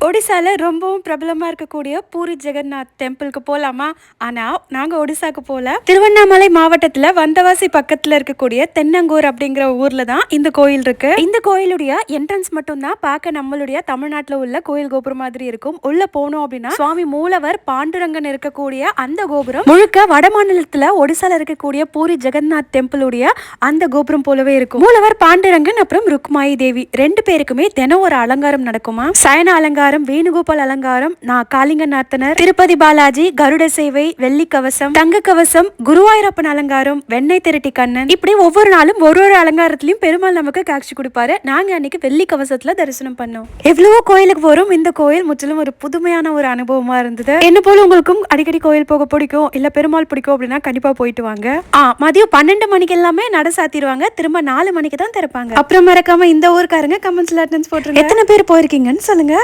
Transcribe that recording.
ஒடிசால ரொம்பவும் பிரபலமா இருக்கக்கூடிய பூரி ஜெகநாத் டெம்பிளுக்கு போகலாமா ஆனா நாங்க ஒடிசாக்கு போகல திருவண்ணாமலை மாவட்டத்தில் வந்தவாசி பக்கத்துல இருக்கக்கூடிய தென்னங்கூர் அப்படிங்கிற ஊர்ல தான் இந்த கோயில் இருக்கு. இந்த கோயிலுடைய என்ட்ரன்ஸ் மட்டும் தான் பார்க்க நம்மளுடைய தமிழ்நாட்டில் உள்ள கோயில் கோபுரம் மாதிரி இருக்கும். உள்ள போனோம் அப்படின்னா சுவாமி மூலவர் பாண்டுரங்கன் இருக்கக்கூடிய அந்த கோபுரம் முழுக்க வட மாநிலத்தில் ஒடிசால இருக்கக்கூடிய பூரி ஜெகநாத் டெம்பிளுடைய அந்த கோபுரம் போலவே இருக்கும். மூலவர் பாண்டுரங்கன் அப்புறம் ருக்மாயி தேவி. ரெண்டு பேருக்குமே தினம் ஒரு அலங்காரம் நடக்குமா? சயன அலங்காரம் அலங்காரம் வேணுகோபால் அலங்காரம் நான் காளிங்க நாத்தனர் திருப்பதி பாலாஜி கருட சேவை வெள்ளி கவசம் தங்க கவசம் குருவாயூரப்பன் அலங்காரம் வெண்ணெய் திரட்டி கண்ணன். இப்படி ஒவ்வொரு நாளும் ஒரு ஒரு அலங்காரத்திலயும் பெருமாள் நமக்கு காட்சி கொடுப்பாரு. நாங்க அன்னைக்கு வெள்ளி கவசத்துல தரிசனம் பண்ணோம். எவ்வளவோ கோயிலுக்கு போறோம் இந்த கோயில் முற்றிலும் ஒரு புதுமையான ஒரு அனுபவமா இருந்தது. என்ன போல உங்களுக்கும் அடிக்கடி கோயில் போக பிடிக்கும்? இல்ல பெருமாள் பிடிக்கும் அப்படின்னா கண்டிப்பா போயிட்டு வாங்க. ஆ மதியம் பன்னெண்டு மணிக்கு எல்லாமே நட சாத்திடுவாங்க. திரும்ப நாலு மணிக்கு தான் திறப்பாங்க. அப்புறம் மறக்காம இந்த ஊருக்காரங்க கமெண்ட்ஸ்ல அட்டன்ஸ் போட்டுருங்க. எத்தனை பேர் போயிருக்கீங்கன்னு சொல்லுங்க.